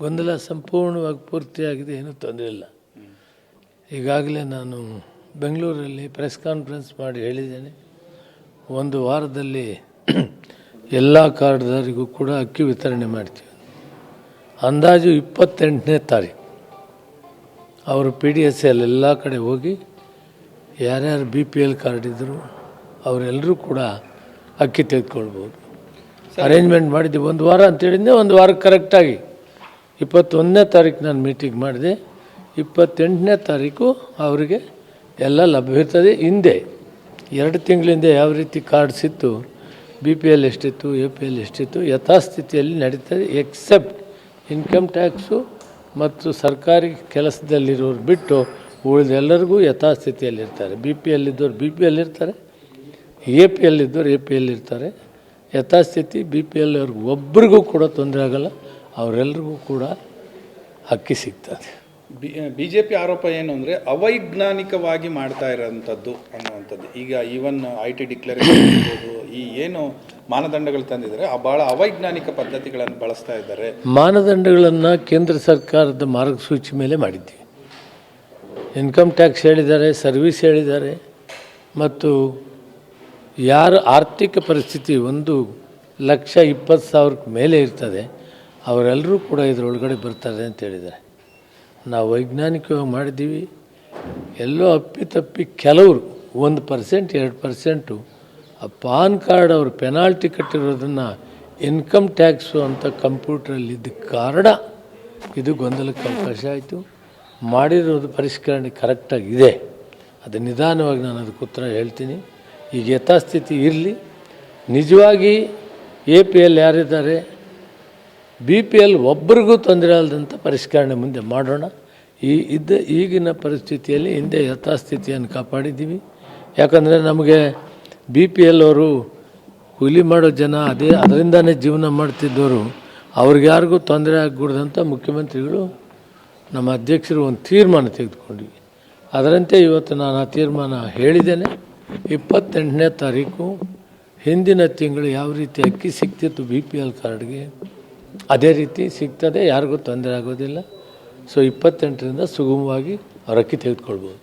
ಗೊಂದಲ ಸಂಪೂರ್ಣವಾಗಿ ಪೂರ್ತಿಯಾಗಿದೆ ಏನೂ ತೊಂದರೆ ಇಲ್ಲ. ಈಗಾಗಲೇ ನಾನು ಬೆಂಗಳೂರಲ್ಲಿ ಪ್ರೆಸ್ ಕಾನ್ಫರೆನ್ಸ್ ಮಾಡಿ ಹೇಳಿದ್ದೇನೆ. ಒಂದು ವಾರದಲ್ಲಿ ಎಲ್ಲ ಕಾರ್ಡ್ದಾರಿಗೂ ಕೂಡ ಅಕ್ಕಿ ವಿತರಣೆ ಮಾಡ್ತೀವಿ. ಅಂದಾಜು ಇಪ್ಪತ್ತೆಂಟನೇ ತಾರೀಕು ಅವರು ಪಿ ಡಿ ಎಸ್ ಎಲ್ ಎಲ್ಲ ಕಡೆ ಹೋಗಿ ಯಾರ್ಯಾರು ಬಿ ಪಿ ಎಲ್ ಕಾರ್ಡ್ ಇದ್ದರು ಅವರೆಲ್ಲರೂ ಕೂಡ ಅಕ್ಕಿ ತೆಗೆದುಕೊಳ್ಬೋದು. ಅರೇಂಜ್ಮೆಂಟ್ ಮಾಡಿದ್ದೆ ಒಂದು ವಾರ ಅಂತ ಹೇಳಿದ್ದೆ ಒಂದು ವಾರ ಕರೆಕ್ಟಾಗಿ. ಇಪ್ಪತ್ತೊಂದನೇ ತಾರೀಕು ನಾನು ಮೀಟಿಂಗ್ ಮಾಡಿದೆ, ಇಪ್ಪತ್ತೆಂಟನೇ ತಾರೀಕು ಅವರಿಗೆ ಎಲ್ಲ ಲಭ್ಯವಿರ್ತದೆ. ಹಿಂದೆ, ಎರಡು ತಿಂಗಳಿಂದ ಯಾವ ರೀತಿ ಕಾರ್ಡ್ಸ್ ಇತ್ತು ಬಿ ಪಿ ಎಲ್ ಎಷ್ಟಿತ್ತು ಎ ಪಿ ಎಲ್ ಎಷ್ಟಿತ್ತು, ಯಥಾಸ್ಥಿತಿಯಲ್ಲಿ ನಡೀತದೆ ಎಕ್ಸೆಪ್ಟ್ ಇನ್ಕಮ್ ಟ್ಯಾಕ್ಸು ಮತ್ತು ಸರ್ಕಾರಿ ಕೆಲಸದಲ್ಲಿರೋರು ಬಿಟ್ಟು ಉಳಿದೆಲ್ಲರಿಗೂ ಯಥಾಸ್ಥಿತಿಯಲ್ಲಿರ್ತಾರೆ ಬಿ ಪಿ ಎಲ್ ಇದ್ದವ್ರು ಬಿ ಪಿ ಎಲ್ ಇರ್ತಾರೆ ಎ ಪಿ ಎಲ್ ಇದ್ದವ್ರು ಎ ಪಿ ಎಲ್ ಇರ್ತಾರೆ. ಯಥಾಸ್ಥಿತಿ ಬಿ ಪಿ ಎಲ್ ಅವ್ರಿಗೆ ಒಬ್ರಿಗೂ ಕೂಡ ತೊಂದರೆ ಆಗಲ್ಲ. ಅವರೆಲ್ರಿಗೂ ಕೂಡ ಹಕ್ಕಿ ಸಿಗ್ತದೆ. ಬಿ ಜೆ ಪಿ ಆರೋಪ ಏನು ಅಂದರೆ ಅವೈಜ್ಞಾನಿಕವಾಗಿ ಮಾಡ್ತಾ ಇರೋಂಥದ್ದು ಅನ್ನುವಂಥದ್ದು. ಈಗ ಈವನ್ ಐ ಟಿ ಡಿಕ್ಲರೇಷನ್ ಇರ್ಬೋದು ಈ ಏನು ಮಾನದಂಡಗಳು ತಂದಿದ್ದಾರೆ ಆ ಭಾಳ ಅವೈಜ್ಞಾನಿಕ ಪದ್ಧತಿಗಳನ್ನು ಬಳಸ್ತಾ ಇದ್ದಾರೆ. ಮಾನದಂಡಗಳನ್ನು ಕೇಂದ್ರ ಸರ್ಕಾರದ ಮಾರ್ಗಸೂಚಿ ಮೇಲೆ ಮಾಡಿದ್ದೀವಿ ಇನ್ಕಮ್ ಟ್ಯಾಕ್ಸ್ ಹೇಳಿದ್ದಾರೆ ಸರ್ವಿಸ್ ಹೇಳಿದ್ದಾರೆ ಮತ್ತು ಯಾರು ಆರ್ಥಿಕ ಪರಿಸ್ಥಿತಿ ಒಂದು ಲಕ್ಷ ಇಪ್ಪತ್ತು ಸಾವಿರಕ್ಕೆ ಮೇಲೆ ಇರ್ತದೆ ಅವರೆಲ್ಲರೂ ಕೂಡ ಇದರೊಳಗಡೆ ಬರ್ತಾರೆ ಅಂತ ಹೇಳಿದ್ದಾರೆ. ನಾವು ವೈಜ್ಞಾನಿಕವಾಗಿ ಮಾಡಿದ್ದೀವಿ. ಎಲ್ಲೋ ಅಪ್ಪಿತಪ್ಪಿ ಕೆಲವರು, ಒಂದು ಪರ್ಸೆಂಟ್ ಎರಡು ಪರ್ಸೆಂಟು ಆ ಪಾನ್ ಕಾರ್ಡ್ ಅವರು ಪೆನಾಲ್ಟಿ ಕಟ್ಟಿರೋದನ್ನು ಇನ್ಕಮ್ ಟ್ಯಾಕ್ಸು ಅಂತ ಕಂಪ್ಯೂಟ್ರಲ್ಲಿದ್ದ ಕಾರಣ ಇದು ಗೊಂದಲಕ್ಕೆ ಅವಕಾಶ ಆಯಿತು. ಮಾಡಿರೋದು ಪರಿಷ್ಕರಣೆ ಕರೆಕ್ಟಾಗಿದೆ ಅದು ನಿಧಾನವಾಗಿ ನಾನು ಅದಕ್ಕೆ ಉತ್ತರ ಹೇಳ್ತೀನಿ. ಈಗ ಯಥಾಸ್ಥಿತಿ ಇರಲಿ. ನಿಜವಾಗಿ ಎ ಪಿ ಎಲ್ ಯಾರಿದ್ದಾರೆ? ಬಿ ಪಿ ಎಲ್ ಒಬ್ಬರಿಗೂ ತೊಂದರೆ ಆಲ್ದಂಥ ಪರಿಷ್ಕರಣೆ ಮುಂದೆ ಮಾಡೋಣ. ಈ ಇದ್ದ ಈಗಿನ ಪರಿಸ್ಥಿತಿಯಲ್ಲಿ ಹಿಂದೆ ಯಥಾಸ್ಥಿತಿಯನ್ನು ಕಾಪಾಡಿದ್ದೀವಿ. ಯಾಕಂದರೆ ನಮಗೆ ಬಿ ಪಿ ಎಲ್ ಅವರು ಕೂಲಿ ಮಾಡೋ ಜನ, ಅದೇ ಅದರಿಂದನೇ ಜೀವನ ಮಾಡ್ತಿದ್ದವರು ಅವ್ರಿಗೆ ಯಾರಿಗೂ ತೊಂದರೆ ಆಗಕೂಡ್ದಂಥ ಮುಖ್ಯಮಂತ್ರಿಗಳು ನಮ್ಮ ಅಧ್ಯಕ್ಷರು ಒಂದು ತೀರ್ಮಾನ ತೆಗೆದುಕೊಂಡ್ವಿ ಅದರಂತೆ ಇವತ್ತು ನಾನು ಆ ತೀರ್ಮಾನ ಹೇಳಿದ್ದೇನೆ. ಇಪ್ಪತ್ತೆಂಟನೇ ತಾರೀಕು ಹಿಂದಿನ ತಿಂಗಳು ಯಾವ ರೀತಿ ಅಕ್ಕಿ ಸಿಗ್ತಿತ್ತು ಬಿ ಪಿ ಎಲ್ ಕಾರ್ಡ್ಗೆ ಅದೇ ರೀತಿ ಸಿಗ್ತದೆ ಯಾರಿಗೂ ತೊಂದರೆ ಆಗೋದಿಲ್ಲ. ಸೊ ಇಪ್ಪತ್ತೆಂಟರಿಂದ ಸುಗಮವಾಗಿ ಅಕ್ಕಿ ತೆಗೆದುಕೊಳ್ಬೋದು.